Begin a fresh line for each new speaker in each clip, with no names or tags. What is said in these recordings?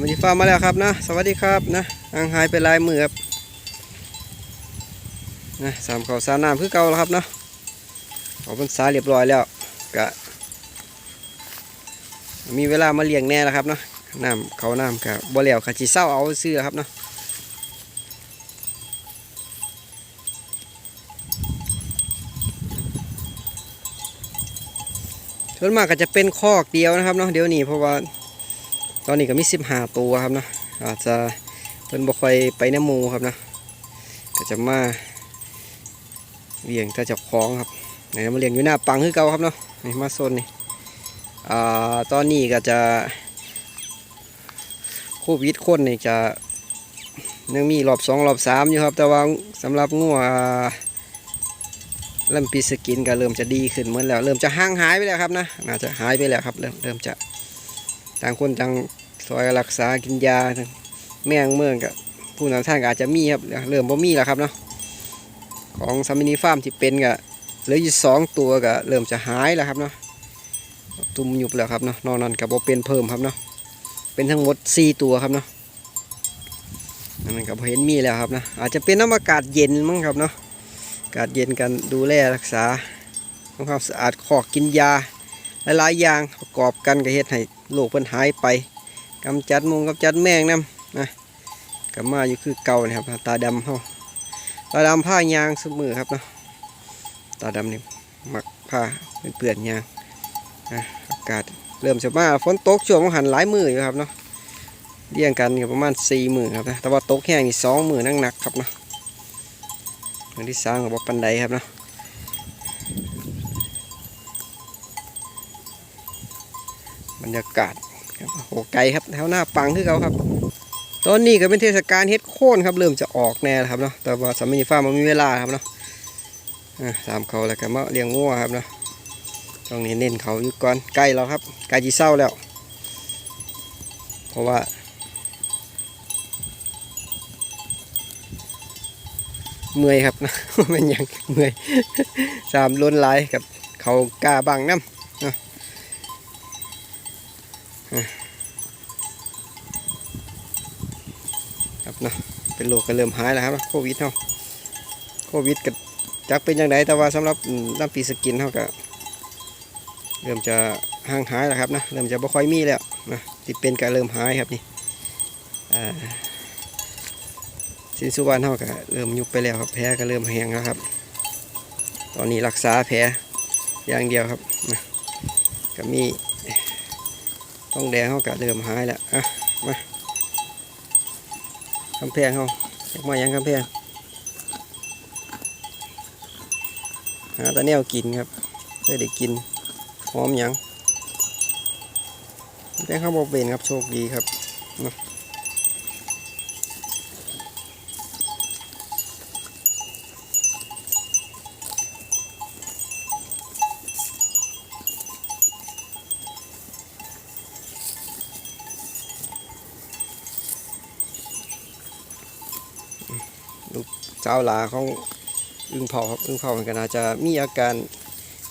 วัสดีฟ้าร์มมาแล้วครับนะ สวัสดีครับนะห่างหายไปลายมือครับนะสามเขาสามน้ำคือเก่าแล้วครับเนาะขอพรรษาเรียบร้อยแล้วกะมีเวลามาเลี้ยงแน่แล้วครับเนาะน้ำเขาน้ำกะบ่แล้วขจีเศร้าเอาซื้อครับเนาะส่วนมากก็จะเป็นคอกเดียวนะครับเนาะเดี๋ยวนี้เพราะว่า ตอนนี้ก็มีสิบห้าตัวครับนะอาจจะเพิ่นบ่ค่อยไปน้ำหมูครับนะก็จะมาเลี้ยงถ้าจับคล้องครับไหนมาเลี้ยงอยู่หน้าปังคือเก่าครับเนาะนี่มาโซนนี่อ่าตอนนี้ก็จะโควิดคนนี่จะยังมีรอบสองรอบสามอยู่ครับ แต่ว่าสำหรับงัวเริ่มปีสกินก็เริ่มจะดีขึ้นเหมือนแล้ว เริ่มจะห่างหายไปแล้วครับนะน่าจะหายไปแล้วครับ เริ่มเริ่มจะ ต่างคนต่างซอยรักษากินยา แม่งเมืองกับผู้นำท่านอาจจะมีครับเริ่มบ่มีแล้วครับเนาะของซามินีฟาร์มที่เป็นก็เหลืออยู่สองตัวก็เริ่มจะหายแล้วครับเนาะตุ่มหยุบแล้วครับเนาะนอกนั้นกับบ่เป็นเพิ่มครับเนาะเป็นทั้งหมดสี่ตัวครับเนาะนั่นก็บ่เห็นมีแล้วครับนะอาจจะเป็นน้ำอากาศเย็นมั้งครับเนาะอากาศเย็นกันดูแลรักษาทำความสะอาดขอกกินยาหลายๆอย่างประกอบกันก็เฮ็ดให้ โรคเพิ่นหายไปกำจัดมุงกำจัดแมงนํนะก็มาอยู่คือเก่านะครับตาดำเฮาตาดำผ้ายางเสมอครับเนาะตาดำนี่มักผ้าเป็นเปื่อนยางนะอากาศเริ่มจะมาฝนตกช่วงหันหลายมืออยู่ครับเนาะเรียงกันก็ประมาณสี่มือครับนะแต่ว่าตกแห้งนี่สองมือนั่งหนักครับเนาะมือที่สร้ามก็บปันไดครับเนาะ รรยากาศครับโอ้ไกลครับแถวหน้าปังคือเขาครับ ตอนนี้ก็เป็นเทศกาลเฮ็ดโค่นครับเริ่มจะออกแน่แล้วครับเนาะแต่ว่าสามีฟ้ามันมีเวลาครับเนาะอะตามเขาแล้วก็มาเลี้ยงงัวครับเนาะตรงนี้เน้นเขาอยู่ก่อนใกล้แล้วครับใกล้จีเศร้าแล้ว เพราะว่าเมื่อยครับนะมันยังเมื่อยสามล้นหลายกับเขากาบังน้ำ ครับเนาะเป็นโรคก็เริ่มหายแล้วครับโควิดเนาะโควิดก็จักเป็นยังไงแต่ว่าสำหรับน้ำปีสกินเขาก็เริ่มจะห่างหายแล้วครับนะเริ่มจะบ่ค่อยมีแล้วนะที่เป็นก็เริ่มหายครับนี่สินสุวรรณเขาก็เริ่มยุบไปแล้วครับแผลก็เริ่มแห้งแล้วครับ ตอนนี้รักษาแผลอย่างเดียวครับนะก็มี ต้องแดงเขากะเริ่มหายแล้วอะกำแพงเขาเรียกมายังคำแพงหาแตะแนวกินครับเพื่อได้กินพร้อมยังแป้งข้าวบอเป็นครับโชคดีครับ เนาะเจ้าหลาของอึ่งเผาครับอึ่งเผามันก็น่าจะมีอาการ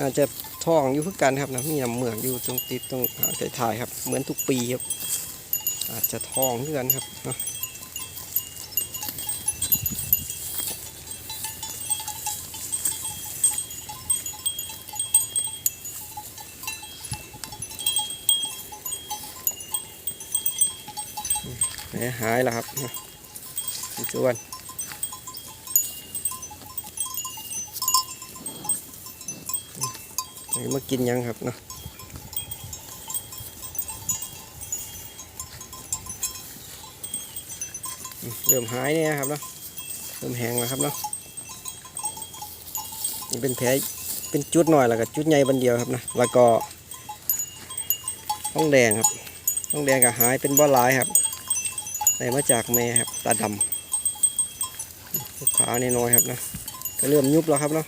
น่าจะท้องอยู่คือกันครับนะมีน้ำเหมือกอยู่ตรงติดตรงหางถ่ายครับ เหมือนทุกปีครับ อาจจะท้องคือกันครับเนาะแหายแล้วครับนะอีกส่วน มากินยังครับเนาะเริ่มหายเนี่ยครับเนาะเริ่มแห้งแล้วครับเนาะนี่เป็นแผลเป็นจุดหน่อยแล้วก็จุดใหญ่บันเดียวครับนะแล้วก็ต้องแดงครับต้องแดงก็หายเป็นบ่อลายครับได้มาจากแม่ครับตาดำลูกขาเนี่ยน้อยครับนะก็เริ่มยุบแล้วครับเนาะ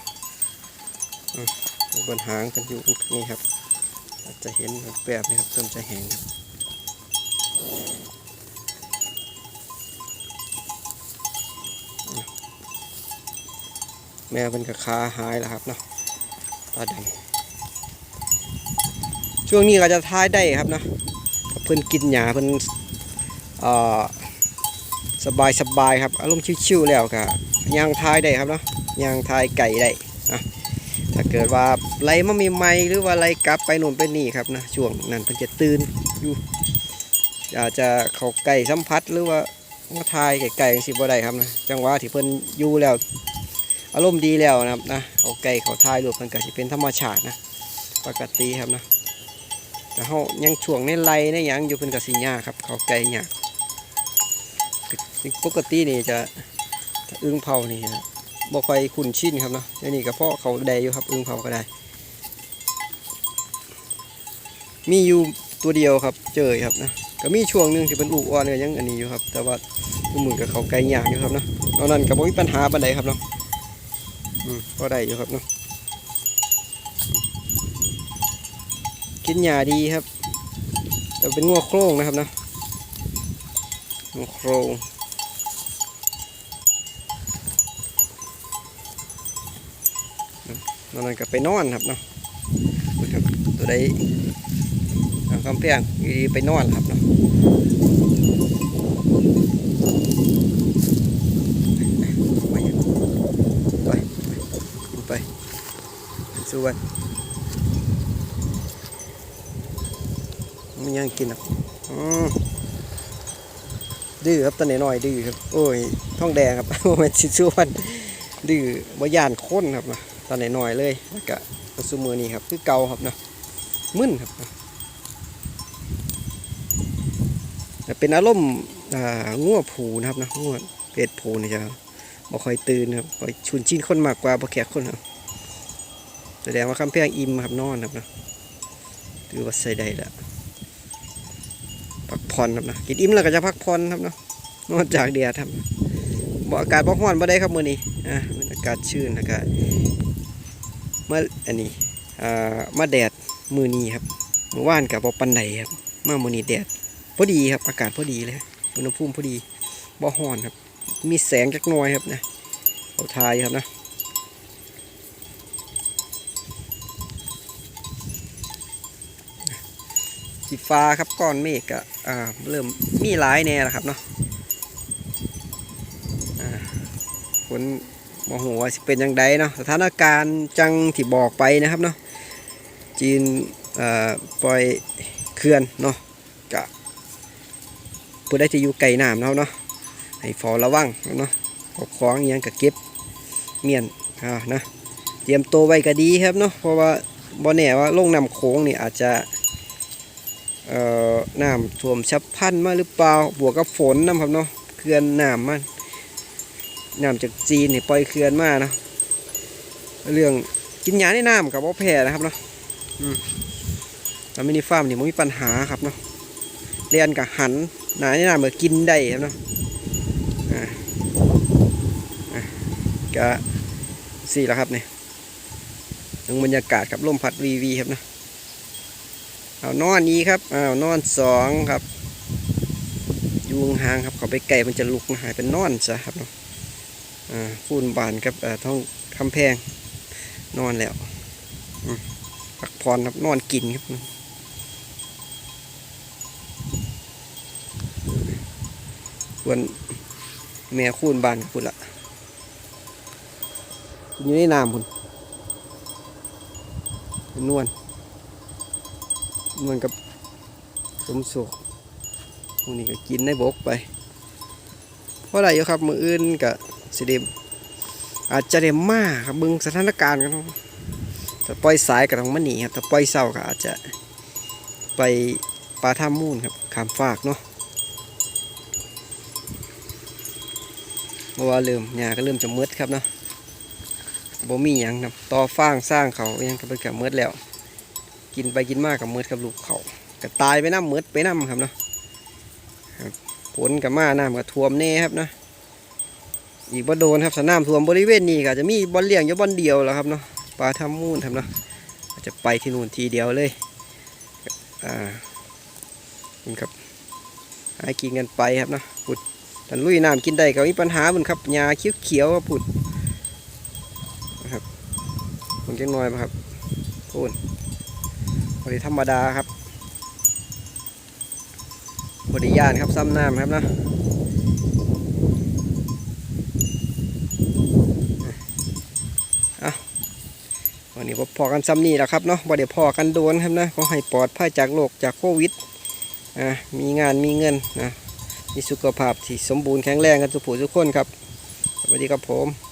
บนหางกันอยู่นี่ครับ อาจจะเห็นแบบนี้ครับเริ่มจะแห้งครับแม่เป็นกระคาหายแล้วครับเนาะตาดำช่วงนี้ก็จะท้ายได้ครับเนาะเพิ่นกินหญ้าเพิ่นเอ่อสบายสบายครับ อารมณ์ชิวๆแล้วก็ย่างทายได้ครับเนาะย่างทายไก่ได้ เกิดว่าไรมามีไม่หรือว่าไรกลับไปโน่นไปนี่ครับนะช่วงนั้นเพิ่นจะตื่นอยู่อาจจะเขาไก่สัมผัสหรือว่ามาทายไก่ๆสิบ่ได้ครับนะจังหวะที่เพิ่นอยู่แล้ว อารมณ์ดีแล้วนะครับนะเขาไก่เขาทายรูปมันก็สิเป็นธรรมชาตินะปกติครับนะแต่เขายังช่วงในไรในยังอยู่เพิ่นก็สิยาครับ เขาไก่ยากปกตินี่จะจะอึ้งเผานี่นะ บ่ค่อยคุ้นชินครับเนาะในนี่ก็เพาะเขาได้อยู่ครับอึ้งเผาก็ได้ มีอยู่ตัวเดียวครับเจอครับนะก็มีช่วงหนึงที่เป็นลูกอ่อนก็ยังอันนี้อยู่ครับ แต่ว่ามือกับเขาไก่ยากอยู่ครับเนาะตอนนั้นก็บ่มีปัญหาปานใดครับเนาะอืมก็ได้อยู่ครับเนาะกินหญ้าดีครับ แต่เป็นงัวโครงนะครับเนาะงัวโครงอืม นอนกนั้นก็ไปนอนครับเนาะตัวใดทางคำเพียงอยู่ดีไปนอนครับเนาะไปไปไปสู้กันมันยังกินอะอืมดื้อครับตอนนี้หน่อยดื้อครับ โอ้ยท้องแดงครับโอ้ยชิสู้วันดื้อบ่ยานค้นครับนะ ตอนนี้หน่อยเลยแล้วก็ซุมือนี้ครับคือเก่าครับเนาะมึนครับเป็นอารมณ์อ่าง่วผูนะครับนะง่วเป็ดผูนี่จะบ่ค่อยตื่นครับค่อยชุนชินคนมากกว่าบ่แขกคนครับแสดงว่าคำเพียงอิ่มครับนอนครับนะถือว่าใส่ได้แล้วพักผ่อนครับนะกินอิ่มแล้วก็จะพักผ่อนครับเนาะนอกจากแดดครับบ่อากาศบ่ร้อนบ่ได้ครับมื้อนี้อ่าอากาศชื้นอากาศ มาอันนี้อ่ามาแดดมือนี้ครับเมื่อวานกับบ่ปานใดครับมามือนี้แดดพอดีครับอากาศพอดีเลยอุณหภูมิพอดีบ่ร้อนครับ มีแสงจักน่อยครับนะเอาทายครับนะสีฟ้าครับก้อนเมฆก็เริ่มมีหลายแน่แล้วครับเนาะฝน มโหว่าสิเป็นยังไงเนาะสถานการณ์จังที่บอกไปนะครับเนาะจีนปล่อยเขื่อนเนาะกะผู้ใดจะอยู่ไกลน้ำเนาะเนาะให้ฟอระวังเนาะเอาของอิหยังกับเก็บเมียนอ่านะเตรียมตัวไว้ก็ดีครับเนาะเพราะว่าบ่แน่ว่าลงน้ำโขงนี่อาจจะเอ่อน้ำท่วมฉับพันมาหรือเปล่าบวกกับฝนนะครับเนาะเขื่อนน้ำมัน น้ำจากจีนเนี่ปล่อยเขื่อนมานะเรื่องกินยาในน้ำกับว่าแพ้นะครับเนาะอืมแล้วมินิฟาร์มนี่มันมีปัญหาครับเนาะเรียนกับหันหนาในน้ำก็กินได้ครับเนาะอ่าอะก็สี่แล้วครับเนี่ยถึงบรรยากาศครับลมพัดวีวีครับเนาะเอานอนนี้ครับเอานอนสองครับยุงหางครับเขาไปไก่มันจะลุกนะหายเป็นนอนซะครับเนาะ อ่าฟูนบานครับท้องคำแพงนอนแล้วพักผ่อนครับนอนกินครับส่วนแม่คูนบานคุณละอยู่ในน้ำคุณนวลเหมือนกับสมสุขพวกนี้ก็กินได้บกไปเพราะอะไรอยู่ครับมืออื่นกับ สิเดมอาจจะเดมมากครับเบึงสถานการณ์กันครับถ้าปล่อยสายก็ต้องมาหนีครับถ้าปล่อยเศร้าก็อาจจะไปปลาท่ามูนครับขามฝากเนาะเพราะว่าเริ่มหญ้าก็เริ่มจะมืดครับเนาะบ่มีหยังครับต่อฟางสร้างเขายังก็เป็นกับมืดแล้ว กินไปกินมากกับมืดกับลูกเขาก็ตายไปน้ำมืดไปน้ำครับเนาะผลกับมาน้ำกับท่วมแน่ครับเนาะ อีกบ่โดนครับสนามท่วมบริเวณนี้ก็จะมีบอลเลี้ยงอยู่บอลเดียวแล้วครับเนาะปลาทำมูนครับเนาะอาจจะไปที่นู่นทีเดียวเลยอ่านี่ครับหากินกันไปครับเนาะพุดแต่ลุยน้ำกินได้ก็มีปัญหาเหมือนครับหญ้าเขียวๆครับพุดนะครับผมจังน้อยครับพูนพอดีธรรมดาครับบริยานครับซ้ำน้ำครับเอาะ พบพอกันซ้ำนี่แหละครับเนาะบ่ได้พอกันโดนครับนะขอให้ปลอดภัยจากโรคจากโควิดอะมีงานมีเงินนะมีสุขภาพที่สมบูรณ์แข็งแรงกันทุกผู้ทุกคนครับสวัสดีครับผม